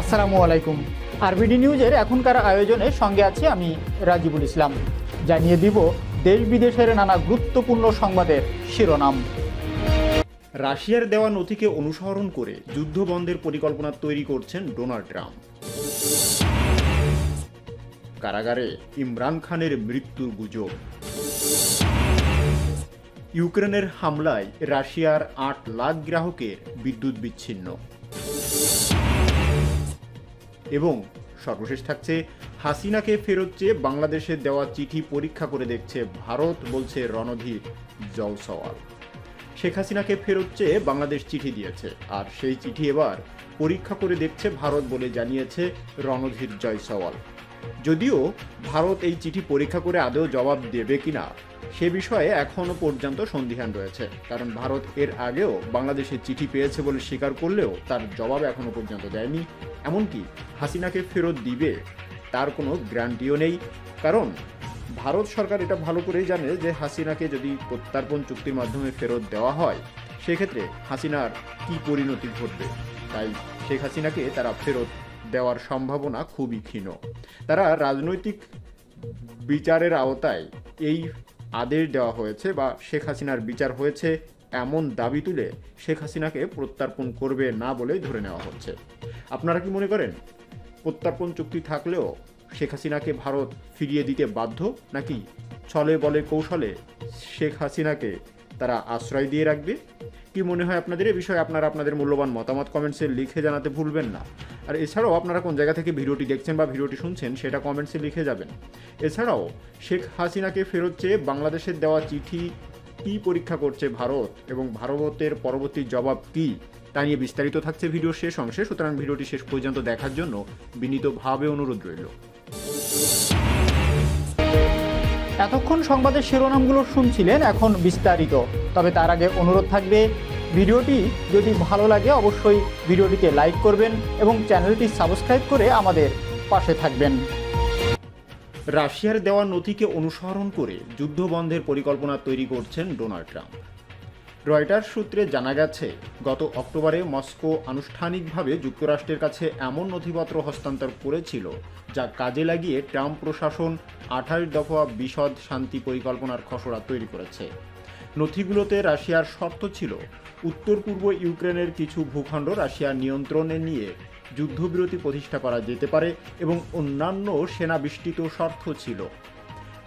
আসসালামু আলাইকুম। আরবিডি নিউজের এখনকার আয়োজনে সঙ্গে আছি আমি রাজিবুল ইসলাম। জানিয়ে দিব, দেশ বিদেশের নানা গুরুত্বপূর্ণ সংবাদের শিরোনাম। রাশিয়ার দেওয়া নথিকে অনুসরণ করে যুদ্ধ বন্ধের পরিকল্পনা তৈরি করছেন ডোনাল্ড ট্রাম্প। কারাগারে ইমরান খানের মৃত্যুর গুজব। ইউক্রেনের হামলায় রাশিয়ার আট লাখ গ্রাহকের বিদ্যুৎ বিচ্ছিন্ন। এবং সর্বশেষ থাকছে, হাসিনাকে ফেরত চেয়ে বাংলাদেশের দেওয়া চিঠি পরীক্ষা করে দেখছে ভারত, বলছে রণধীর জলসওয়াল। শেখ হাসিনাকে ফেরত চেয়ে বাংলাদেশ চিঠি দিয়েছে, আর সেই চিঠি এবার পরীক্ষা করে দেখছে ভারত বলে জানিয়েছে রণধীর জয়সওয়াল। যদিও ভারত এই চিঠি পরীক্ষা করে আদৌ জবাব দেবে কিনা সে বিষয়ে এখনও পর্যন্ত সন্দিহান রয়েছে। কারণ ভারত এর আগেও বাংলাদেশে চিঠি পেয়েছে বলে স্বীকার করলেও তার জবাব এখনও পর্যন্ত দেয়নি। এমনকি হাসিনাকে ফেরত দিবে তার কোনো গ্যারান্টিও নেই। কারণ ভারত সরকার এটা ভালো করেই জানে যে হাসিনাকে যদি প্রত্যার্পণ চুক্তির মাধ্যমে ফেরত দেওয়া হয়, সেক্ষেত্রে হাসিনার কি পরিণতি ঘটবে? তাই শেখ হাসিনাকে তারা ফেরত দেওয়ার সম্ভাবনা খুবই ক্ষীণ। তারা রাজনৈতিক বিচারের আওতায় এই আদেশ দেওয়া হয়েছে বা শেখ হাসিনার বিচার হয়েছে এমন দাবি তুলে শেখ হাসিনাকে প্রত্যার্পণ করবে না বলেই ধরে নেওয়া হচ্ছে। আপনারা কি মনে করেন? প্রত্যার্পণ চুক্তি থাকলেও শেখ হাসিনাকে ভারত ফিরিয়ে দিতে বাধ্য নাকি ছলে বলে কৌশলে শেখ হাসিনাকে তারা আশ্রয় দিয়ে রাখবে? কি মনে হয় আপনাদের এ বিষয়ে? আপনারা আপনাদের মূল্যবান মতামত কমেন্টসে লিখে জানাতে ভুলবেন না। আর এছাড়াও আপনারা কোন জায়গা থেকে ভিডিওটি দেখছেন বা ভিডিওটি শুনছেন সেটা কমেন্টসে লিখে যাবেন। এছাড়াও শেখ হাসিনাকে ফেরত চেয়ে বাংলাদেশের দেওয়া চিঠি কি পরীক্ষা করছে ভারত এবং ভারতের পরবর্তী জবাব কি? তা নিয়ে বিস্তারিত থাকছে ভিডিও শেষ অংশে, সুতরাং ভিডিওটি শেষ পর্যন্ত দেখার জন্য বিনীতভাবে অনুরোধ রইল। এতক্ষণ সংবাদের শিরোনামগুলো শুনছিলেন, এখন বিস্তারিত। তবে তার আগে অনুরোধ থাকবে ভিডিওটি যদি ভালো লাগে, অবশ্যই ভিডিওটিকে লাইক করবেন এবং চ্যানেলটি সাবস্ক্রাইব করে আমাদের পাশে থাকবেন। রাশিয়ার দেওয়া নথিকে অনুসরণ করে যুদ্ধ বন্ধের পরিকল্পনা তৈরি করছেন ডোনাল্ড ট্রাম্প। রয়টার সূত্রে জানা গেছে, গত অক্টোবরে মস্কো আনুষ্ঠানিকভাবে যুক্তরাষ্ট্রের কাছে এমন নথিপত্র হস্তান্তর করেছিল যা কাজে লাগিয়ে ট্রাম্প প্রশাসন আঠাশ দফা বিশদ শান্তি পরিকল্পনার খসড়া তৈরি করেছে। নথিগুলোতে রাশিয়ার শর্ত ছিল উত্তর পূর্ব ইউক্রেনের কিছু ভূখণ্ড রাশিয়ার নিয়ন্ত্রণে নিয়ে যুদ্ধবিরতি প্রতিষ্ঠা করা যেতে পারে এবং অন্যান্য সেনা বিস্তৃত শর্ত ছিল।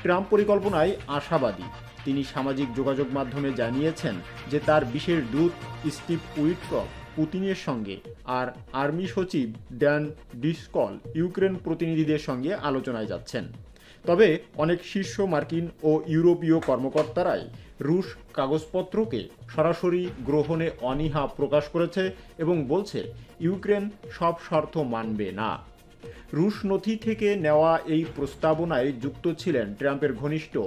ট্রাম্প পরিকল্পনায় আশাবাদী। তিনি সামাজিক যোগাযোগ মাধ্যমে জানিয়েছেন যে তার বিশেষ দূত স্টিভ উইটকক পুতিনের সঙ্গে আর আর্মি সচিব ড্যান ডিসকল ইউক্রেন প্রতিনিধিদের সঙ্গে আলোচনায় যাচ্ছেন। তবে অনেক শীর্ষ মার্কিন ও ইউরোপীয় কর্মকর্তারাই রুশ কাগজপত্রকে সরাসরি গ্রহণে অনীহা প্রকাশ করেছে এবং বলছে, ইউক্রেন সব শর্ত মানবে না। রুশ নথি থেকে নেওয়া এই প্রস্তাবনায় যুক্ত ছিলেন ট্রাম্পের ঘনিষ্ঠ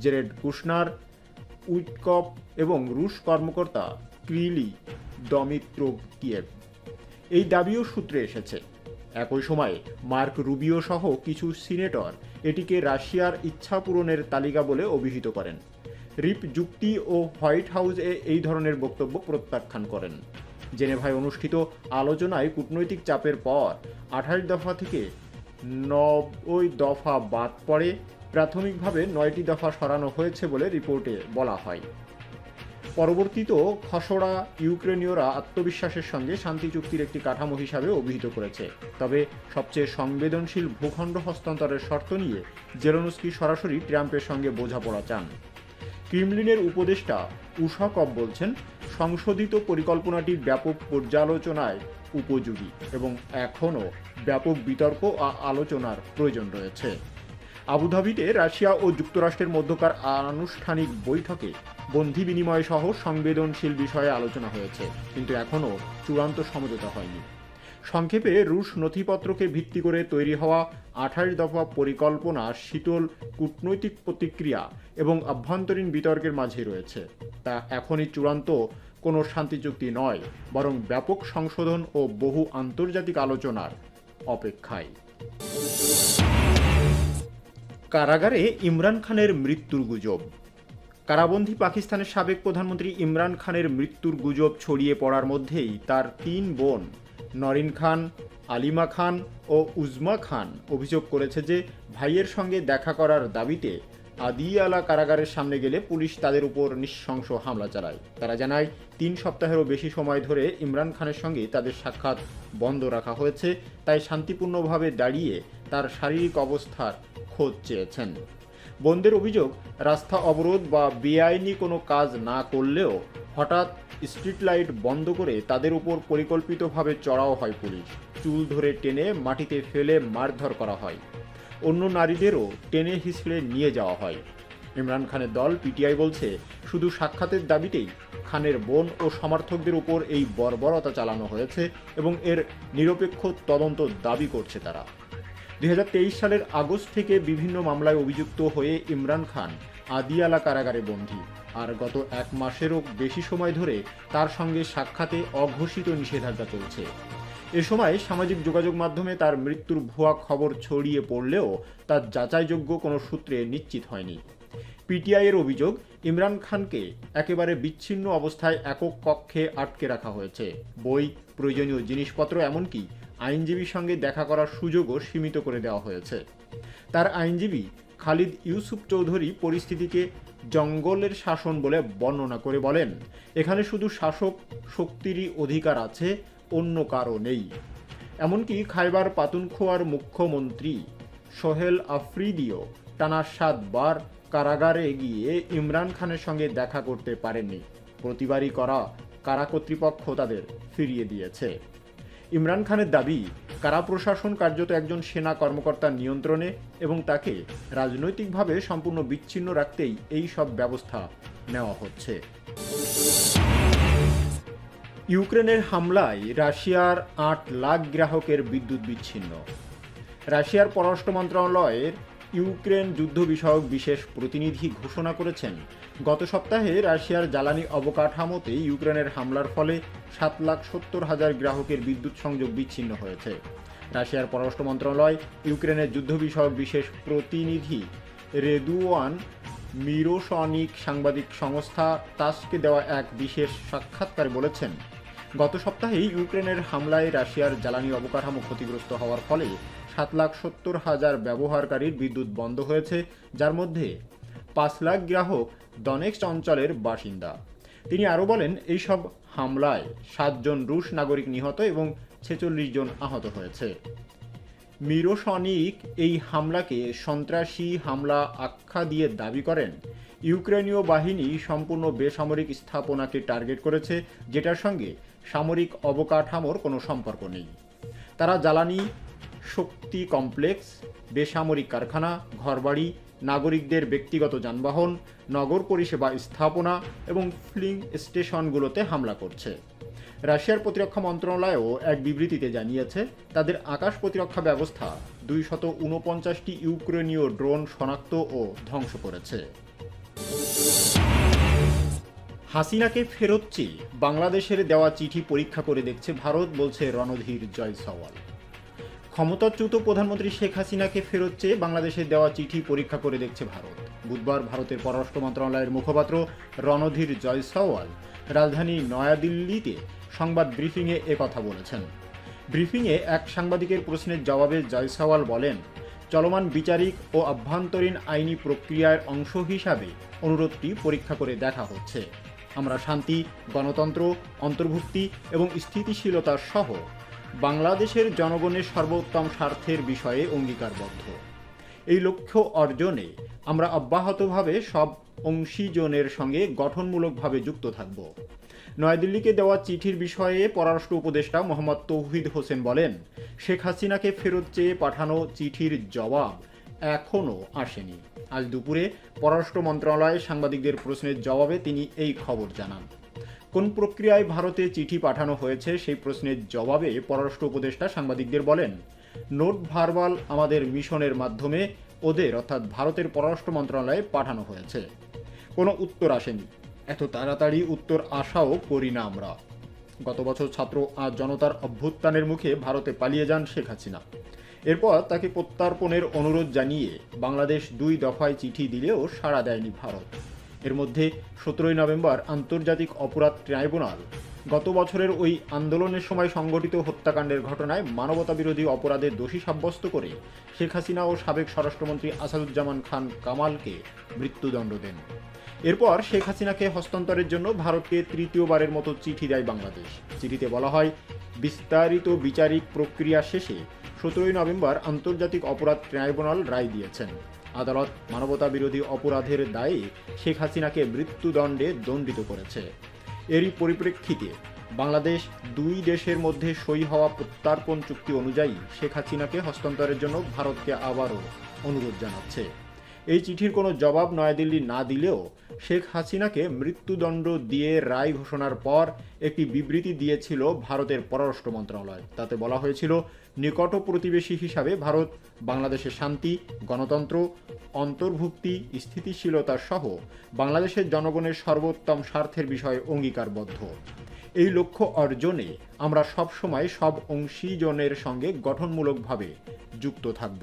জেরেড কুশনার উইটকপ এবং রুশ কর্মকর্তা ক্রিলি দমিত্র কিয়েভ। এই দাবিও সূত্রে এসেছে। একই সময়ে মার্ক রুবিও সহ কিছু সিনেটর এটিকে রাশিয়ার ইচ্ছা পূরণের তালিকা বলে অভিহিত করেন। রিপ যুক্তি ও হোয়াইট হাউসে এই ধরনের বক্তব্য প্রত্যাখ্যান করেন। জেনেভায় অনুষ্ঠিত আলোচনায় কূটনৈতিক চাপের পর আঠাশ দফা থেকে নব্বই দফা বাদ পড়ে প্রাথমিকভাবে নয়টি দফা সরানো হয়েছে বলে রিপোর্টে বলা হয়। পরবর্তীতেও খসড়া ইউক্রেনীয়রা আত্মবিশ্বাসের সঙ্গে শান্তি চুক্তির একটি কাঠামো হিসাবে অভিহিত করেছে। তবে সবচেয়ে সংবেদনশীল ভূখণ্ড হস্তান্তরের শর্ত নিয়ে জেরোনস্কি সরাসরি ট্রাম্পের সঙ্গে বোঝাপড়া চান। ক্রিমলিনের উপদেষ্টা উষা উষাকব বলছেন, সংশোধিত পরিকল্পনাটি ব্যাপক পর্যালোচনায় উপযোগী এবং এখনও ব্যাপক বিতর্ক ও আলোচনার প্রয়োজন রয়েছে। আবুধাবিতে রাশিয়া ও যুক্তরাষ্ট্রের মধ্যকার আনুষ্ঠানিক বৈঠকে বন্ধি বিনিময় সহ সংবেদনশীল বিষয়ে আলোচনা হয়েছে, কিন্তু এখনও চূড়ান্ত সমঝোতা হয়নি। সংক্ষেপে রুশ নথিপত্রকে ভিত্তি করে তৈরি হওয়া আঠাশ দফা পরিকল্পনা, শীতল কূটনৈতিক প্রতিক্রিয়া এবং আভ্যন্তরীণ বিতর্কের মাঝে রয়েছে। তা এখনই চূড়ান্ত, কোনো শান্তি চুক্তি নয়, বরং ব্যাপক সংশোধন ও বহু আন্তর্জাতিক আলোচনার অপেক্ষায়। কারাগারে ইমরান খানের মৃত্যুর গুজব। কারাবন্দী পাকিস্তানের সাবেক প্রধানমন্ত্রী ইমরান খানের মৃত্যুর গুজব ছড়িয়ে পড়ার মধ্যেই তার তিন বোন নরিন খান, আলিমা খান ও উজমা খান অভিযোগ করেছে যে ভাইয়ের সঙ্গে দেখা করার দাবিতে আদিয়ালা কারাগারের সামনে গেলে পুলিশ তাদের উপর নৃশংস হামলা চালায়। তারা জানায়, তিন সপ্তাহেরও বেশি সময় ধরে ইমরান খানের সঙ্গে তাদের সাক্ষাৎ বন্ধ রাখা হয়েছে, তাই শান্তিপূর্ণভাবে দাঁড়িয়ে তার শারীরিক অবস্থার খোঁজ চেয়েছেন। বন্ধের অভিযোগ, রাস্তা অবরোধ বা বেআইনি কোনো কাজ না করলেও হঠাৎ স্ট্রিট লাইট বন্ধ করে তাদের উপর পরিকল্পিতভাবে চড়াও হয় পুলিশ। চুল ধরে টেনে মাটিতে ফেলে মারধর করা হয়। অন্য নারীদেরও টেনে হিসড়ে নিয়ে যাওয়া হয়। ইমরান খানের দল পিটিআই বলছে, শুধু সাক্ষাতের দাবিতেই খানের বোন ও সমর্থকদের উপর এই বর্বরতা চালানো হয়েছে এবং এর নিরপেক্ষ তদন্ত দাবি করছে তারা। দু হাজার তেইশ সালের আগস্ট থেকে বিভিন্ন মামলায় অভিযুক্ত হয়ে ইমরান খান আদিয়ালা কারাগারে বন্দী। আর গত এক মাসেরও বেশি সময় ধরে তার সঙ্গে সাক্ষাতে অঘোষিত নিষেধাজ্ঞা চলছে। এ সময় সামাজিক যোগাযোগ মাধ্যমে তার মৃত্যুর ভুয়া খবর ছড়িয়ে পড়লেও তার যাচাইযোগ্য কোনো সূত্রে নিশ্চিত হয়নি। পিটিআইয়ের অভিযোগ, ইমরান খানকে একেবারে বিচ্ছিন্ন অবস্থায় একক কক্ষে আটকে রাখা হয়েছে। বই, প্রয়োজনীয় জিনিসপত্র এমনকি আইনজীবীর সঙ্গে দেখা করার সুযোগও সীমিত করে দেওয়া হয়েছে। তার আইনজীবী খালিদ ইউসুফ চৌধুরী পরিস্থিতিকে জঙ্গলের শাসন বলে বর্ণনা করে বলেন। এখানে শুধু শাসক শক্তিরই অধিকার আছে, অন্য কারও নেই। এমনকি খাইবার পাতুনখোয়ার মুখ্যমন্ত্রী সোহেল আফ্রিদিও টানা সাতবার কারাগারে গিয়ে ইমরান খানের সঙ্গে দেখা করতে পারেননি। প্রতিবারই করা কারা কর্তৃপক্ষ তাদের ফিরিয়ে দিয়েছে। ইমরান খানের দাবি, কারা প্রশাসন কার্যত একজন সেনা কর্মকর্তার নিয়ন্ত্রণে এবং তাকে রাজনৈতিকভাবে সম্পূর্ণ বিচ্ছিন্ন রাখতেই এই সব ব্যবস্থা নেওয়া হচ্ছে। ইউক্রেনের হামলায় রাশিয়ার আট লাখ গ্রাহকের বিদ্যুৎ বিচ্ছিন্ন। রাশিয়ার পররাষ্ট্র মন্ত্রণালয়ের ইউক্রেন যুদ্ধ বিষয়ক বিশেষ প্রতিনিধি ঘোষণা করেছেন। গত সপ্তাহে রাশিয়ার জ্বালানি অবকাঠামোতে ইউক্রেনের হামলার ফলে সাত লাখ সত্তর হাজার গ্রাহকের বিদ্যুৎ সংযোগ বিচ্ছিন্ন হয়েছে। রাশিয়ার পররাষ্ট্র মন্ত্রণালয় ইউক্রেনের যুদ্ধ বিষয়ক বিশেষ প্রতিনিধি রেদুয়ান মিরোসনিক সাংবাদিক সংস্থা তাসকে দেওয়া এক বিশেষ সাক্ষাৎকারে বলেছেন, গত সপ্তাহে ইউক্রেনের হামলায় রাশিয়ার জ্বালানি অবকাঠামো ক্ষতিগ্রস্ত হওয়ার ফলে সাত লাখ সত্তর হাজার ব্যবহারকারীর বিদ্যুৎ বন্ধ হয়েছে, যার মধ্যে পাঁচ লাখ গ্রাহক দনেক্সট অঞ্চলের বাসিন্দা। তিনি আরও বলেন, এইসব হামলায় সাতজন রুশ নাগরিক নিহত এবং ছেচল্লিশ জন আহত হয়েছে। মিরোসনিক এই হামলাকে সন্ত্রাসী হামলা আখ্যা দিয়ে দাবি করেন। ইউক্রেনীয় বাহিনী সম্পূর্ণ বেসামরিক স্থাপনাকে টার্গেট করেছে, যেটার সঙ্গে সামরিক অবকাঠামোর কোনো সম্পর্ক নেই। তারা জ্বালানি শক্তি কমপ্লেক্স, বেসামরিক কারখানা, ঘরবাড়ি, নাগরিকদের ব্যক্তিগত যানবাহন, নগর পরিষেবা স্থাপনা এবং ফিলিং স্টেশনগুলোতে হামলা করছে। রাশিয়ার প্রতিরক্ষা মন্ত্রণালয়ও এক বিবৃতিতে জানিয়েছে, তাদের আকাশ প্রতিরক্ষা ব্যবস্থা দুই শত উনপঞ্চাশটি ইউক্রেনীয় ড্রোন শনাক্ত ও ধ্বংস করেছে। হাসিনাকে ফেরত চেয়ে বাংলাদেশের দেওয়া চিঠি পরীক্ষা করে দেখছে ভারত, বলছে রণধীর জয়সওয়াল। ক্ষমতাচ্যুত প্রধানমন্ত্রী শেখ হাসিনাকে ফেরত চেয়ে বাংলাদেশের দেওয়া চিঠি পরীক্ষা করে দেখছে ভারত। বুধবার ভারতের পররাষ্ট্র মন্ত্রণালয়ের মুখপাত্র রণধীর জয়সওয়াল রাজধানী নয়াদিল্লিতে সংবাদ ব্রিফিংয়ে কথা বলেছেন। ব্রিফিংয়ে এক সাংবাদিকের প্রশ্নের জবাবে জয়সওয়াল বলেন, চলমান বিচারিক ও আভ্যন্তরীণ আইনি প্রক্রিয়ার অংশ হিসাবে অনুরোধটি পরীক্ষা করে দেখা হচ্ছে। আমরা শান্তি, গণতন্ত্র, অন্তর্ভুক্তি এবং স্থিতিশীলতা সহ বাংলাদেশের জনগণের সর্বোত্তম স্বার্থের বিষয়ে অঙ্গীকারবদ্ধ। এই লক্ষ্য অর্জনে আমরা অব্যাহতভাবে সব অংশীজনের সঙ্গে গঠনমূলকভাবে যুক্ত থাকব। নয়াদিল্লিকে দেওয়া চিঠির বিষয়ে পররাষ্ট্র উপদেষ্টা মোহাম্মদ তৌহিদ হোসেন বলেন, শেখ হাসিনাকে ফেরত চেয়ে পাঠানো চিঠির জবাব এখনও আসেনি। আজ দুপুরে পররাষ্ট্র মন্ত্রণালয়ে সাংবাদিকদের প্রশ্নের জবাবে তিনি এই খবর জানান। কোন প্রক্রিয়ায় ভারতে চিঠি পাঠানো হয়েছে সেই প্রশ্নের জবাবে পররাষ্ট্র উপদেষ্টা সাংবাদিকদের বলেন, নোট ভার্বাল আমাদের মিশনের মাধ্যমে ওদের, অর্থাৎ ভারতের পররাষ্ট্র মন্ত্রণালয়ে পাঠানো হয়েছে। কোনো উত্তর আসেনি। এত তাড়াতাড়ি উত্তর আশাও করি না আমরা গত বছর ছাত্র আর জনতার অভ্যুত্থানের মুখে ভারতে পালিয়ে যান শেখ হাসিনা। এরপর তাকে প্রত্যার্পণের অনুরোধ জানিয়ে বাংলাদেশ দুই দফায় চিঠি দিলেও সাড়া দেয়নি ভারত। এর মধ্যে সতেরোই নভেম্বর আন্তর্জাতিক অপরাধ ট্রাইব্যুনাল। গত বছরের ওই আন্দোলনের সময় সংগঠিত হত্যাকাণ্ডের ঘটনায় মানবতা বিরোধী অপরাধের দোষী সাব্যস্ত করে শেখ হাসিনা ও সাবেক স্বরাষ্ট্রমন্ত্রী আসাদুজ্জামান খান কামালকে মৃত্যুদণ্ড দেন। এরপর শেখ হাসিনাকে হস্তান্তরের জন্য ভারতকে তৃতীয়বারের মতো চিঠি দেয় বাংলাদেশ। চিঠিতে বলা হয়, বিস্তারিত বিচারিক প্রক্রিয়া শেষে সতেরোই নভেম্বর আন্তর্জাতিক অপরাধ ট্রাইব্যুনাল রায় দিয়েছেন। আদালত মানবতা বিরোধী অপরাধের দায়ে শেখ হাসিনাকে মৃত্যুদণ্ডে দণ্ডিত করেছে। এরই পরিপ্রেক্ষিতে বাংলাদেশ দুই দেশের মধ্যে সই হওয়া প্রত্যার্পণ চুক্তি অনুযায়ী শেখ হাসিনাকে হস্তান্তরের জন্য ভারতকে আবারও অনুরোধ জানাচ্ছে। এই চিঠির কোনো জবাব নয়াদিল্লি না দিলেও শেখ হাসিনাকে মৃত্যুদণ্ড দিয়ে রায় ঘোষণার পর একটি বিবৃতি দিয়েছিল ভারতের পররাষ্ট্র মন্ত্রণালয়। তাতে বলা হয়েছিল, নিকট প্রতিবেশী হিসাবে ভারত, বাংলাদেশের শান্তি, গণতন্ত্র, অন্তর্ভুক্তি, স্থিতিশীলতা সহ বাংলাদেশের জনগণের সর্বোত্তম স্বার্থের বিষয়ে অঙ্গীকারবদ্ধ। এই লক্ষ্য অর্জনে আমরা সবসময় সব অংশীজনের সঙ্গে গঠনমূলকভাবে যুক্ত থাকব।